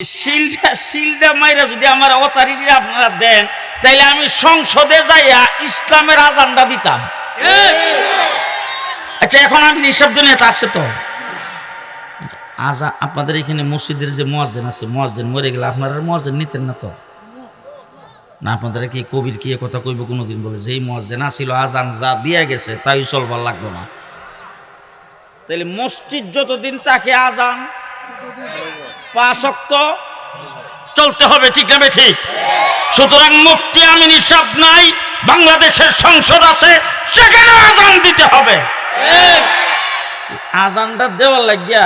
শিলটা শিলটা মাইরা যদি আমার অতারিটি আপনারা দেন, তাইলে আমি সংসদে যাইয়া ইসলামের আজানটা দিতাম। আচ্ছা এখন আমি নিঃশব্দ নেতা আছে তো। আজা, আপনাদের এখানে মসজিদের যে মসজিদ আছে মসজিদ মরে গেলে আপনারা মসজিদ নিতেন না তো। না, আপনাদের কি কবির কি কথা কইব কোনোদিন বলে? যেই মসজিদ ছিল আজান যা দিয়া গেছে, তাই চলবার লাগবে না। তাইলে মসজিদ যতদিন তাকে আজান পাঁচক্ত চলতে হবে ঠিক না ঠিক? সুতরাং মুফতি আমিন হিসাব নাই বাংলাদেশের সংসদ আছে সেখানে আজান দিতে হবে। আজানটা দেওয়ার লাগিয়া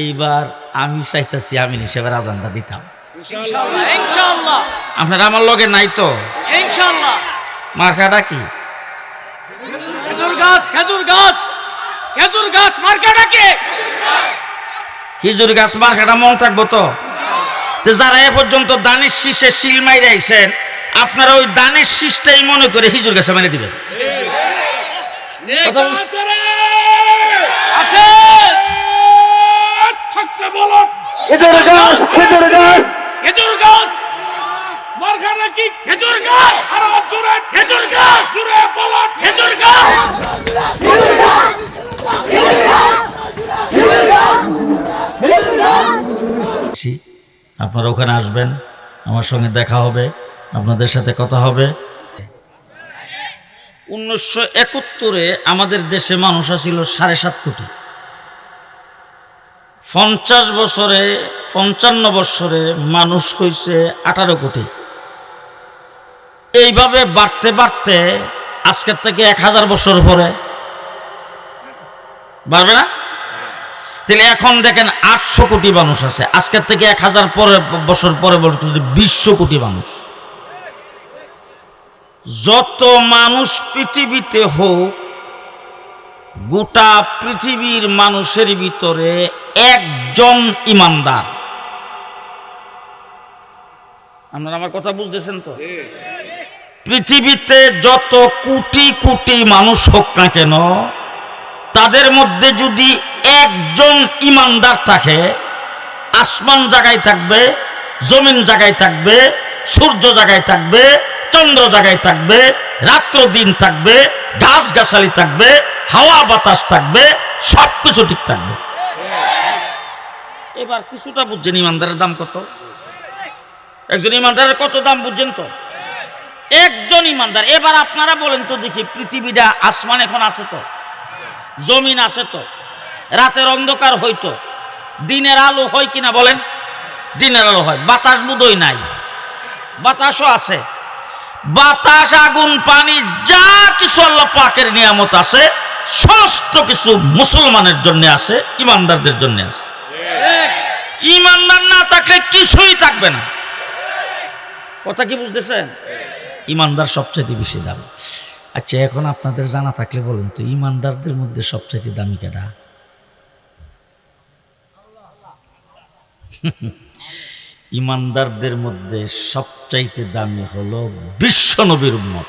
এইবার আমি চাইতেছি আমিন হিসাবের আজানটা দিতাম। আপনারা আমার লগে নাই তো? মার্কাটা কি? খেজুর গাছ খেজুর গাছ খেজুর গাছ মার্কাটা কে? হিজুর গাছ মার্কাটা মন থাকব তো? তো যারা এ পর্যন্ত দানের শীষে শিল মাইরে আইছেন আপনারা ওই দানের শীষটাই মনে করে হিজুর গাছে মেরে দিবেন। খেজুর গাছ! আপনারা ওখানে আসবেন, আমার সঙ্গে দেখা হবে, আপনাদের সাথে কথা হবে। উনিশশো একাত্তরে আমাদের দেশে মানুষ ছিল সাড়ে সাত কোটি। পঞ্চাশ বছরে, পঞ্চান্ন বছরে মানুষ হয়েছে আঠারো কোটি। এইভাবে বাড়তে বাড়তে আজকের থেকে এক হাজার বছর পরে। বাড়বে না? তাহলে এখন দেখেন আটশো কোটি মানুষ আছে। আজকের থেকে এক হাজার পরে বছর পরে বিশশো কোটি মানুষ। যত মানুষ পৃথিবীতে হোক, গোটা পৃথিবীর মানুষের ভিতরে একজন ইমানদার। আপনারা আমার কথা বুঝতেছেন তো? পৃথিবীতে যত কোটি কোটি মানুষ হোক না কেন তাদের মধ্যে যদি একজন ইমানদার থাকে, আসমান জায়গায় থাকবে, জমিন জায়গায় থাকবে, সূর্য জায়গায় থাকবে, চন্দ্র জায়গায় থাকবে, রাত্র দিন থাকবে ঘাস গাছালি থাকবে, হাওয়া বাতাস থাকবে সব কিছু ঠিক থাকবে। এবার কিছুটা বুঝছেন ইমানদারের দাম কত? একজন ইমানদারের কত দাম বুঝছেন তো? একজন ইমানদার, এবার আপনারা বলেন তো দেখি পৃথিবীটা, আসমান এখন আছে তো? জমিন আছে তো, রাতের অন্ধকার হইতো দিনের আলো হয় কিনা বলেন? দিনের আলো হয়, বাতাস বুধই নাই। বাতাসও আছে। বাতাস, আগুন, পানি, যা কিছু আল্লাহ পাকের নিয়ামত আছে, সমস্ত কিছু মুসলমানের জন্য আছে, ইমানদারদের জন্য আছে। ইমানদার না থাকলে কিছুই থাকবে না। কথা কি বুঝতেছেন? ইমানদার সবচেয়ে বেশি দাম। আচ্ছা এখন আপনাদের জানা থাকলে বলেন তো, ইমানদারদের মধ্যে সবচেয়ে দামি কেডা? ইমানদারদের মধ্যে সবচাইতে দামি হলো বিশ্ব নবীর উম্মত।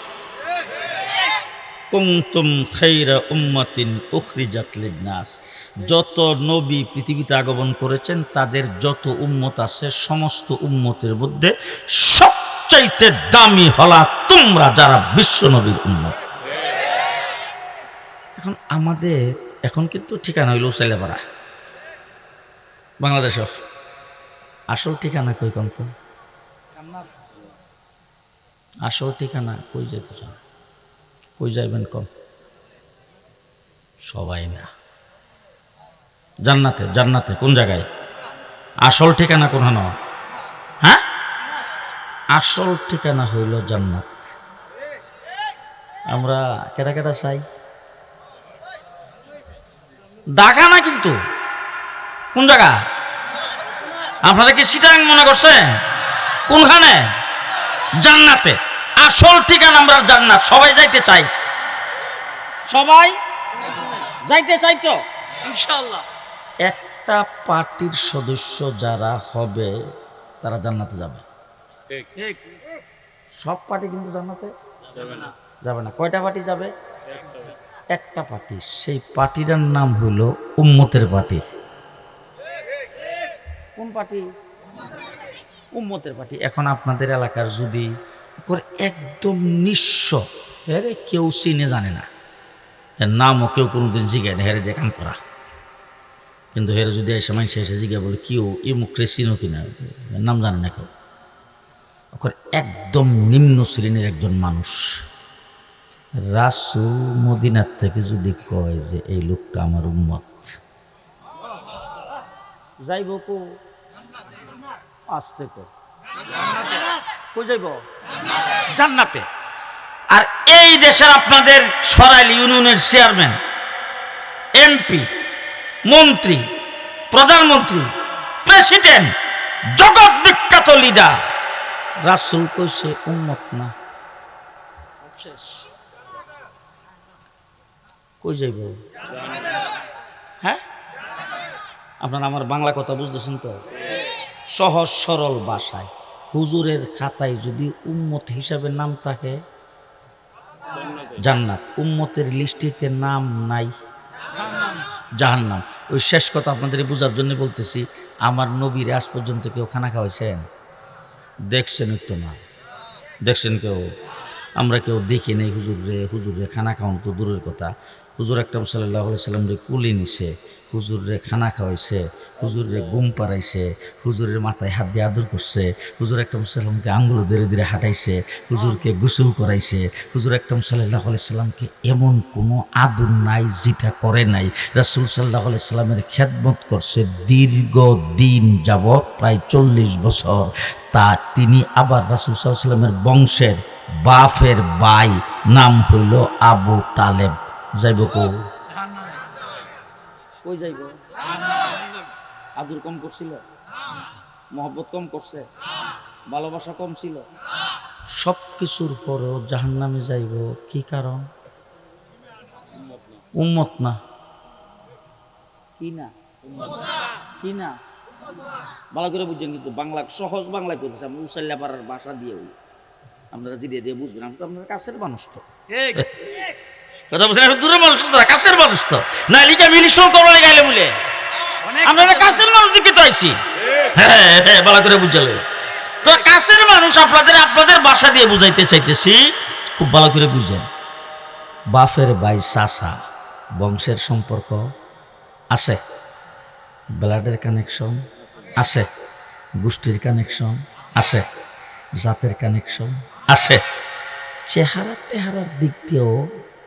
কুমতুম খাইরা উম্মাতিন উখরিজাত লিন্নাস। যত নবী পৃথিবীতে আগমন করেছেন, তাদের যত উম্মত আছে, সমস্ত উম্মতের মধ্যে সবচাইতে দামি হলা তোমরা যারা বিশ্ব নবীর উম্মত। এখন আমাদের, এখন কিন্তু ঠিকানা হইল ছেলেপাড়া বাংলাদেশ আসল ঠিকানা কই কম কন্ত আসল ঠিকানা কই যেতে চান কই যাইবেন কম? সবাই না। জান্নাতে জান্নাতে, কোন জায়গায়? আসল ঠিকানা কোন হ্যাঁ? আসল ঠিকানা হইল জান্নাত। আমরা কেটা কেটা চাই? ঢাকা না কিন্তু? কোন জায়গা? আপনারা কি সিটাং মনে করছেন? কোনখানে? জান্নাতে। আসল ঠিকানা আমরা জান্নাত। সবাই যাইতে চাই। সবাই যাইতে চাই তো? ইনশাআল্লাহ। একটা পার্টির সদস্য যারা হবে তারা জান্নাতে যাবে। সব পার্টি কিন্তু জান্নাতে? যাবে না। কয়টা পার্টি যাবে? একটা পার্টি। সেই পার্টিটার নাম হলো উম্মতের পার্টি। কোন পার্টি? উম্মতের পার্টি। এখন আপনাদের এলাকার যদি একদম নিঃস্ব, হেরে কেউ চিনে জানে না। এর নামও কেউ কোনোদিন জিগায় না, হেরে দিয়ে কাম করা। কিন্তু হেরে যদি এসে মানুষ এসে জিজ্ঞা বলে কেউ এ মুখরে চিনো কিনা? নাম জানে না কেউ। একদম নিম্ন শ্রেণির একজন মানুষ। রাসুল মদিনার থেকে যদি কয় যে এই লোকটা আমার উম্মত। যাইব কো? আসতে জান্নাতে। আর এই দেশের আপনাদের সরাইল ইউনিয়নের চেয়ারম্যান, এমপি, মন্ত্রী, প্রধানমন্ত্রী, প্রেসিডেন্ট, জগৎ বিখ্যাত লিডার। রাসুল কইছে উন্মত না। কই যাইব? হ্যাঁ? আপনারা আমার বাংলা কথা বুঝতেছেন তো? সহজ সরল ভাষায়। হুজুরের খাতায় যদি উম্মত হিসাবে নাম থাকে, জান্নাত। উম্মতের লিস্টিতে নাম নাই। জাহান্নাম। ওই শেষ কথা আপনাদের বোঝার জন্য বলতেছি, আমার নবীর আজ পর্যন্ত কেউ খানা খাওয়াইছেন? দেখছেন তো না? দেখছেন কেউ? আমরা কেউ দেখি নেই হুজুরে হুজুরে খানা খাওয়ানো তো দূরের কথা। হুজুর একটা সাল্লাহ সাল্লাম রে কুলি নিছে, হুজুরে খানা খাওয়াইছে, হুজুরে গুম পাড়াইছে, হুজুরের মাথায় হাত দিয়ে আদর করছে, হুজুর একটা সাল্লামকে আঙ্গুল ধীরে ধীরে হাঁটাইছে হুজুরকে গোসল করাইছে, হুজুর একটা সাল্লাহ সাল্লামকে এমন কোনো আদর নাই যেটা করে নাই। রাসুল সাল্লাহ সাল্লামের খেদমত করছে দীর্ঘ দিন যাবৎ প্রায় চল্লিশ বছর। তা তিনি আবার রাসুল সাল্লাহ সাল্লামের বংশের বাফের বাই নাম হইল আবু তালেব। যাইব কো? কই যাইব? আদুর কম করছিল মহব্বত কম করছে ভালোবাসা কম ছিল। সব কিছুর পরেও জাহান নামে যাইব কি কারণ? উম্মত না। কি না? কি না? ভালো করে বুঝছেন কিন্তু বাংলা সহজ বাংলা করেছে আমি উসাল্লা পাড়ার ভাষা দিয়ে আপনারা ধীরে ধীরে বুঝবেন আমি তো আপনার কাছের মানুষ তো। ঠিক। কথা বলছেন দূরের মানুষ তো কাছের মানুষ তো। না লিখে মিলিশন করলে গাইলে বলে আমরা কাছের মানুষ দিকে তো আইছি। হ্যাঁ হ্যাঁ ভালো করে বুঝালে। তো কাছের মানুষ আপনাদের আপনাদের বাসা দিয়ে বুঝাইতে চাইতেছি খুব ভালো করে বুঝেন। বাফের ভাই চাষা বংশের সম্পর্ক আছে। ব্লাডের কানেকশন আছে। গোষ্ঠীর কানেকশন আছে। জাতের কানেকশন আছে। চেহারা টেহারার দিক দিয়েও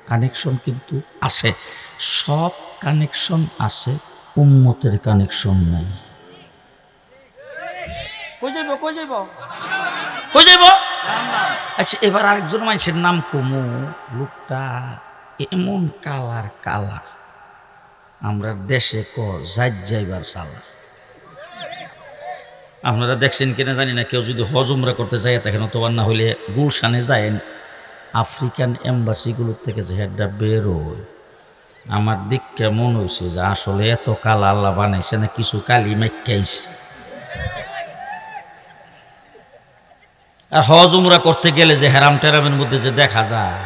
কানেকশন কিন্তু আছে। সব কানেকশন আছে উন্মতের কানেকশন নাই। আচ্ছা এবার আরেকজন মানুষের নাম কমু। লোকটা এমন কালার কালা আমরা দেশে ক যাই যাইবার সালা আপনারা দেখছেন কিনা জানি না কেউ যদি হজমরা করতে যায় দেখেন অথবা না হইলে গুলশানে যায়। আফ্রিকান এম্বাসিগুলোর থেকে যে হেডটা বেরোয়, আমার দিক কেমন হয়েছে যে আসলে এত কালা আল্লাহ বানাইছে না, কিছু কালি মাইকাইছে আর হজ উমরা করতে গেলে যে হেরাম টেরামের মধ্যে যে দেখা যায়,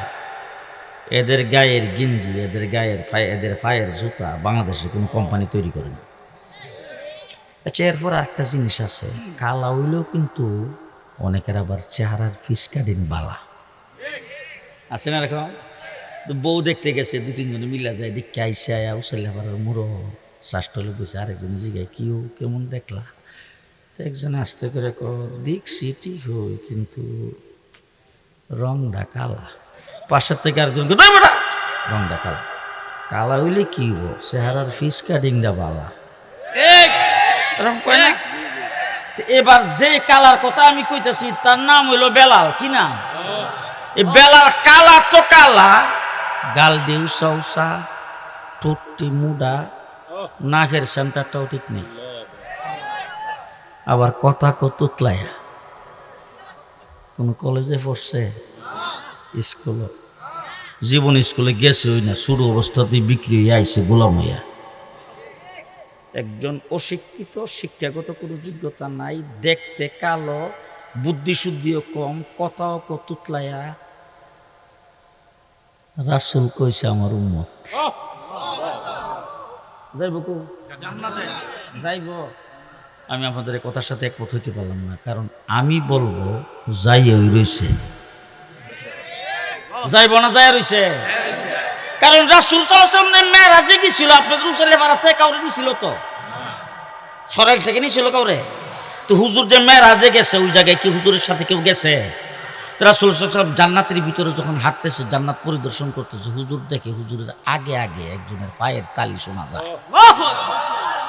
এদের গায়ের গিঞ্জি, এদের গায়ের এদের ফায়ের জুতা বাংলাদেশে কোনো কোম্পানি তৈরি করে না। আচ্ছা এরপর একটা জিনিস আছে, কালা হইলেও কিন্তু অনেকের আবার চেহারার ফিস কাটিং বালা। আছে না এরকম? তো বউ দেখতে গেছে দু তিনজনে মিলা যায় দেখতে আইসে আয়া উসাল্লা পাড়ার মুড়ো শ্বাসটলে বসে আরেকজন জিগায় কিও কেমন দেখলা? তো একজন আস্তে করে ক দেখছি ঠিক হই কিন্তু রংটা কালা। পাশের থেকে আরেকজন কে, "দই বেটা রংটা কালা। কালা হইলে কি হব চেহারার ফিস কাটিংটা বালা। এবার যে কালার কথা আমি কইতাছি তার নাম হইল বেলাল। কি নাম? এই বেলাল কালা তো কালা। গাল দিয়ে উষা উষা ঠোঁটটি মুডা, নাকের সেন্টারটাও ঠিক নেই। আবার কথা কতুতলায়া কোন কলেজে পড়ছে? স্কুলে। জীবন স্কুলে গেছে ওই না, শুরু অবস্থাতেই বিক্রি হয়ে আইছে, গোলাম হইয়া। একজন অশিক্ষিত, শিক্ষাগত কোনো যোগ্যতা নাই, দেখতে কালো বুদ্ধি শুদ্ধিও কম, কথাও কতুতলায়া রাসুল কইছে আমার উম্মত। যাইব কো? যাইব। আমি আপনাদের কথার সাথে একমত হইতে পারলাম না, কারণ আমি বলব যাই ওই রইছে। যাইব না যাই রইছে। কারণ রাসুল সাল্লাল্লাহু মেয়েরাজে গেছিল আপনাদের উসালে পাড়াতে কাউরে দিছিল তো? সরাইল থেকে নিছিল কাউরে? তো হুজুর যে মেয়েরাজে গেছে, ওই জায়গায় কি হুজুরের সাথে কেউ গেছে? রাসুল সাহেব জান্নাতের ভিতরে যখন হাঁটতেছে, জান্নাত পরিদর্শন করতেছে, হুজুর দেখে হুজুরের আগে আগে একজনের পায়ের তালি শোনা যায়।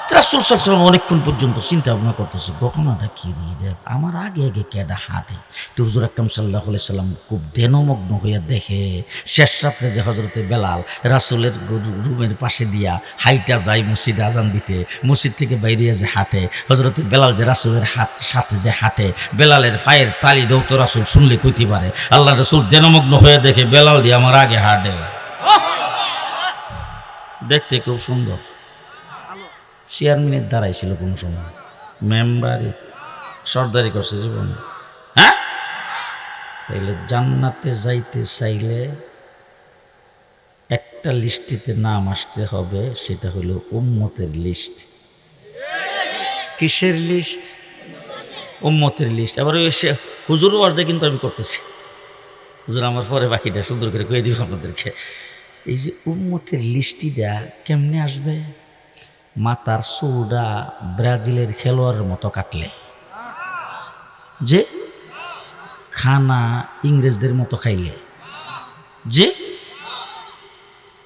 রাসুল সাল্লাম অনেকক্ষণ পর্যন্ত চিন্তা ভাবনা করতেছে ঘটনাটা কি রে, দেখ, আমার আগে আগে কেডা হাঁটে? তো হুজুর আকরাম সাল্লাহ সাল্লাম খুব দেনমগ্ন হইয়া দেখে শেষ রাত্রে যে হজরতে বেলাল রাসুলের রুমের পাশে দিয়া হাইটা যায় মসজিদে আজান দিতে, মসজিদ থেকে বাইরে যে হাঁটে হজরতে বেলাল যে রাসুলের হাত সাথে যে হাঁটে, বেলালের পায়ের তালি তো রাসুল শুনলে কইতে পারে, আল্লাহ রসুল দেনমগ্ন হয়ে দেখে বেলাল দিয়ে আমার আগে হাঁটে। দেখতে খুব সুন্দর। চেয়ারম্যানের দ্বারাই ছিল কোন সময়। মেম্বারে সর্দারি করছে জীবন। হ্যাঁ? তাইলে জান্নাতে যাইতে চাইলে একটা লিস্টিতে নাম আসতে হবে, সেটা হলো উম্মতের লিস্ট। কিসের লিস্ট? উম্মতের লিস্ট। আবার ওই সে হুজুর ওয়াজটা কিন্তু আমি করতেছি। হুজুর আমার পরে বাকিটা সুন্দর করে কয়ে দিব আপনাদেরকে। এই যে উম্মতের লিস্টিটা কেমনে আসবে? মাতার চুলটা ব্রাজিলের খেলোয়াড়ের মতো কাটলে। যে খানা ইংরেজদের মতো খাইলে। যে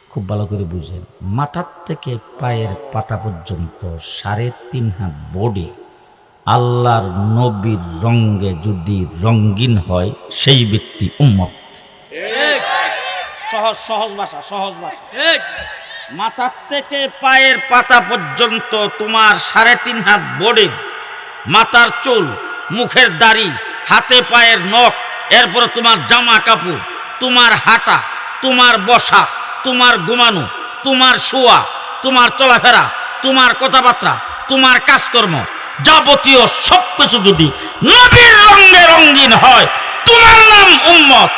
খুব ভালো করে বুঝেন মাথার থেকে পায়ের পাতা পর্যন্ত সাড়ে তিন হাত বডি আল্লাহর নবীর রঙ্গে যদি রঙ্গিন হয় সেই ব্যক্তি উম্মত। সহজ সহজ ভাষা সহজ ভাষা। ঠিক। মাথার থেকে পায়ের পাতা পর্যন্ত তোমার সাড়ে তিন হাত বডি, মাথার চুল, মুখের দাড়ি, হাতে পায়ের নখ, এরপরে তোমার জামা কাপড়, তোমার হাঁটা, তোমার বসা, তোমার ঘুমানো, তোমার শোয়া, তোমার চলাফেরা, তোমার কথাবার্তা, তোমার কাজকর্ম, যাবতীয় সব কিছু যদি নবীর রঙে রঙিন হয়, তোমার নাম উম্মত।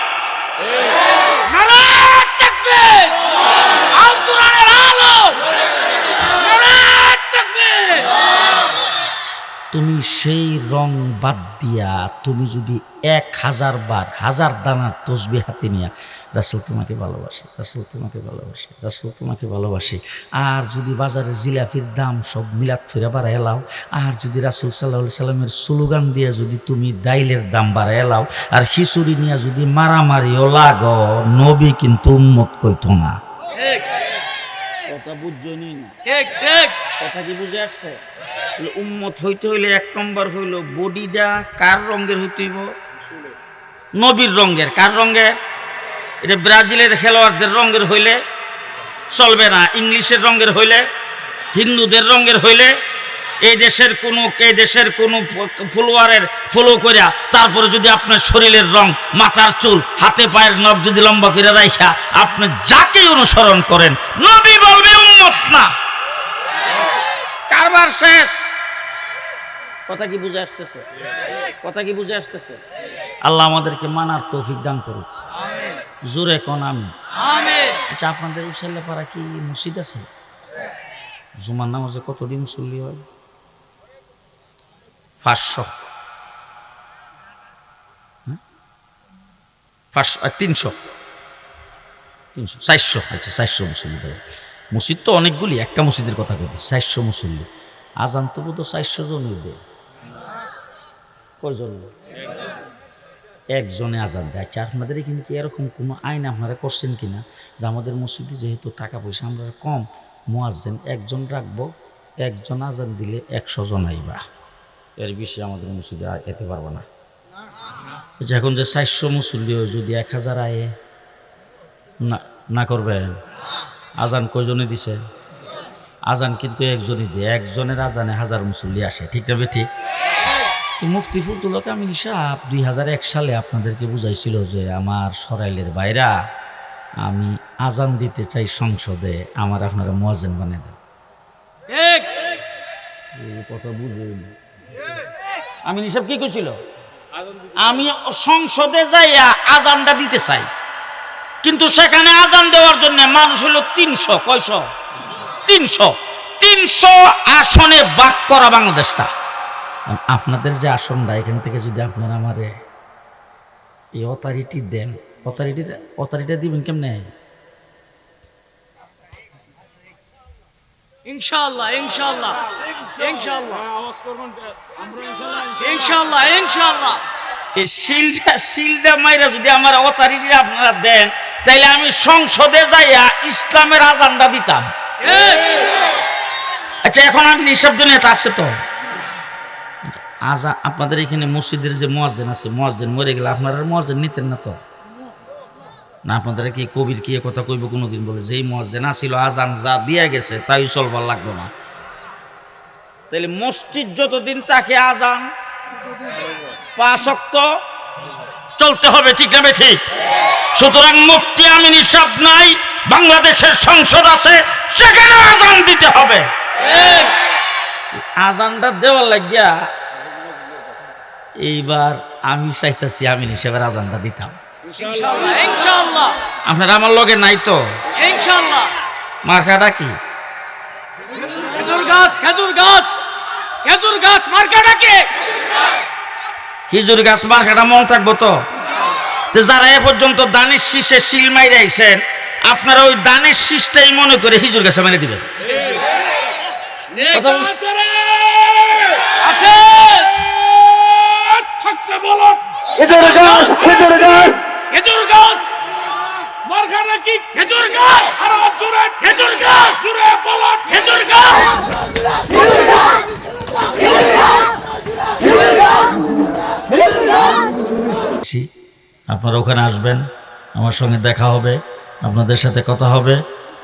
তুমি সেই রং বাদ দিয়া তুমি যদি এক হাজার বার, হাজার দানা তসবি হাতে নিয়া, রাসুল তোমাকে ভালোবাসে, রাসুল তোমাকে ভালোবাসে, রাসুল তোমাকে ভালোবাসে। আর যদি বাজারে জিলাপির দাম সব মিলাত ফিরে বাড়াই এলাও আর যদি রাসুল সাল্লাহ সাল্লামের স্লোগান দিয়ে যদি তুমি ডাইলের দাম বাড়াই এলাও আর খিচুড়ি নিয়ে যদি মারামারিও লাগো, নবী কিন্তু উন্মত কইতো না। কথা বুঝছনি না? ঠিক ঠিক। কথা কি বুঝে আসছে? উম্মত হইতে হইলে এক নম্বর হইল বডিটা কার রঙের হইতে হইব? নবীর রঙের। কার রঙের? এটা ব্রাজিলের খেলোয়াড়দের রঙের হইলে চলবে না। ইংলিশের রঙের হইলে হিন্দুদের রঙের হইলে এই দেশের কোনো এই দেশের কোনো ফুলোয়ারের ফলো করিয়া তারপরে যদি আপনার শরীরের রং মাথার চুল হাতে পায়ের নখ যদি লম্বা করে রাইখা আপনি যাকে অনুসরণ করেন নবী বলবে উন্মত না। কারবার শেষ। কথা কি বুঝে আসতেছে? কথা কি বুঝে আসতেছে? আল্লাহ আমাদেরকে মানার তৌফিক দান করুক। জোরে কোন আমি আমিন। আচ্ছা আপনাদের উসাল্লা পাড়া কি মসজিদ আছে? জুমার নামাজে কতদিন মুসল্লি হয়? পাঁচশো? পাঁচশো তিনশো। তিনশো, চারশো আচ্ছা চারশো মুসল্লি মসজিদ তো অনেকগুলি, একটা মসজিদের কথা বলি চারশো মুসল্লি। আজান তো বোধ চারশো জন হইবে। কয়জন একজনে আজান দেয়। আচ্ছা আপনাদের এখানে কি এরকম কোনো আইন আপনারা করছেন কিনা? যে আমাদের মসজিদে যেহেতু টাকা পয়সা আমরা কম, মোয়াজ্জেন, একজন রাখব, একজন আজান দিলে একশো জন আইবা। এর বেশি আমাদের মসজিদে যেতে পারব না। এখন যে চারশো মুসল্লি যদি এক হাজার আয়ে না না করবেন আজান কয়জনে দিছে? আজান কিন্তু একজনই দিয়ে। একজনের আজানে হাজার মুসল্লি আসে। ঠিক তবে ঠিক তো মুফতি ফুলতুল কামিল সাহেব দুই হাজার এক সালে আপনাদেরকে বুঝাইছিল যে আমার সরাইলের বাইরা আমি আজান দিতে চাই সংসদে আমার আপনারা মোয়াজেন বানিয়ে দেন। কথা বুঝেন আমি নিসব কি করছিল আমি সংসদে যাইয়া আজানটা দিতে চাই। কিন্তু সেখানে আজান দেওয়ার জন্য মানুষ হলো তিনশো, কয়শো? তিনশো। তিনশো আসনে বাক করা বাংলাদেশটা। আপনাদের যে আসনটা, এখান থেকে যদি আপনারা আমারে এই অথরিটি দেন অথরিটি অথরিটি দিবেন কেমনে? ইনশাআল্লাহ ইনশাআল্লাহ ইনশাআল্লাহ। ইনশাআল্লাহ। ইনশাআল্লাহ এই মাইরা যদি আমার অথরিটি আপনারা দেন তাইলে আমি সংসদে যাইয়া ইসলামের আজানটা দিতাম। আচ্ছা এখন আমি নিঃশব্দনীয়তা আছে তো। আজা আপনাদের এখানে মসজিদের যে মসজিদ আছে মসজিদ মরে গেলে আপনারা মসজিদ নিতেন না তো? না আপনাদের কি কবির কি কথা কইব কোনোদিন বলে? যেই মসজিদ ছিল, আজান যা দিয়া গেছে, তাই চলবার লাগবে না। তাহলে মসজিদ যতদিন তাকে আজান পাশক্ত চলতে হবে, ঠিক না ঠিক সুতরাং মুফতি আমিন হিসাব নাই, বাংলাদেশের সংসদ আছে সেখানে আজান দিতে হবে। আজানটা দেওয়ার লাগিয়া এইবার আমি চাইতেছি আমিন হিসেবে আজানটা দিতাম। আপনারা আমার লগে নাই তো? ইনশাআল্লাহ। মার্কাটা কি? খেজুর গাছ খেজুর গাছ। খেজুর গাছ মার্কাটা কি? হিজুর গাছ মার্কাটা মন থাকব তো? তো যারা এ পর্যন্ত দানের শীষে শিল মাইরে আইছেন আপনারা ওই দানের শীষটাই মনে করে হিজুর গাছে মেরে দিবেন। কথা বল- আছে খেজুর গাছ। খেজুর গাছ। খেজুর গাছ। খেজুর গাছ। আপনারা ওখানে আসবেন আমার সঙ্গে দেখা হবে আপনাদের সাথে কথা হবে।